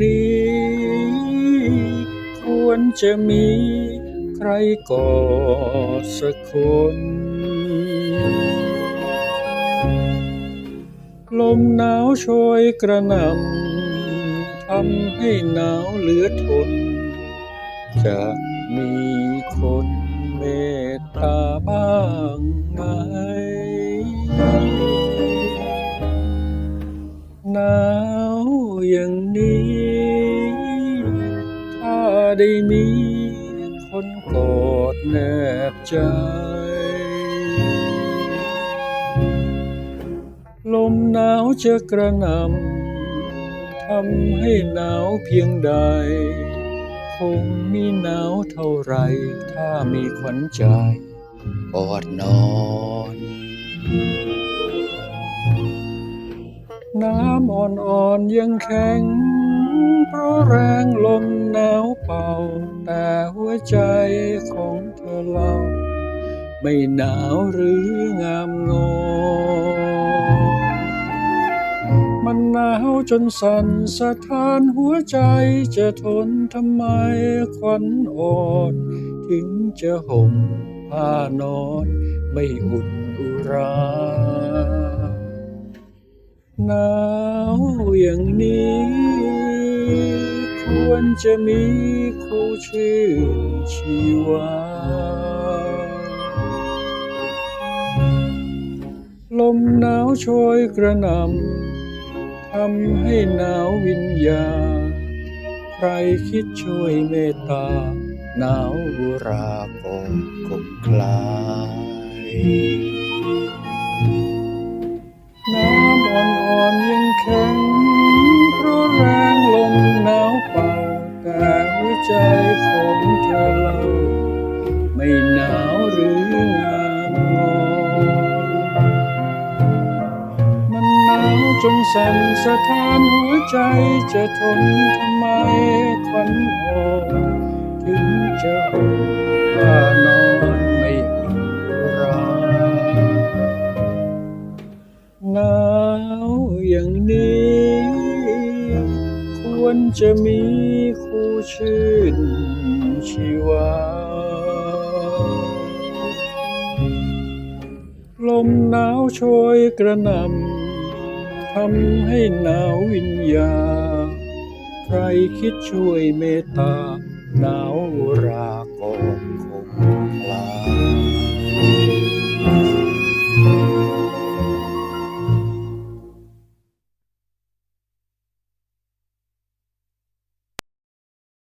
นี้ ควรจะมีใครกอดสักคน ลมหนาวโชยกระหน่ำทำให้หนาวเหลือทน จะมีคนเมตตาบ้างไหม หนาวอย่างนี้ ได้มีคนกอดแนบใจ ลมหนาวจะกระนำทำให้หนาวเพียงใด คงมีหนาวเท่าไร ถ้ามีขวัญใจกอดนอน น้ำอ่อนๆยังแข็ง เพราะแรงลมหนาวเป่า แต่หัวใจของเธอเรา ไม่หนาวหรืองามงอมันหนาวจนสั่นสะท้านหัวใจจะทนทำไมควันอ่อนถึงจะห่มผ้านอนไม่อุ่นอุราหนาวอย่างนี้ รจะมีคู่ชื่นชีวา ลมหนาวโชยกระนำทำให้หนาววิญญา ใครคิดช่วยเมตตา หนาวบุราคงคงคลายน้ำอ่อนๆยังแข็งเพราะแรงลมหนาวเป่า แต่หัวใจของเธอเล่าไม่หนาวหรืองามงอนมันหนาวจนสั่นสะท้านหัวใจจะทนทำไมควันอ่อนถึงจะห่มผ้านอนไม่อุ่นราหนาวอย่างนี้ ควรจะมีคู่ชื่นชีวา ลมหนาวโชยกระนำทำให้หนาววิญญา ใครคิดช่วยเมตตาหนาวราโก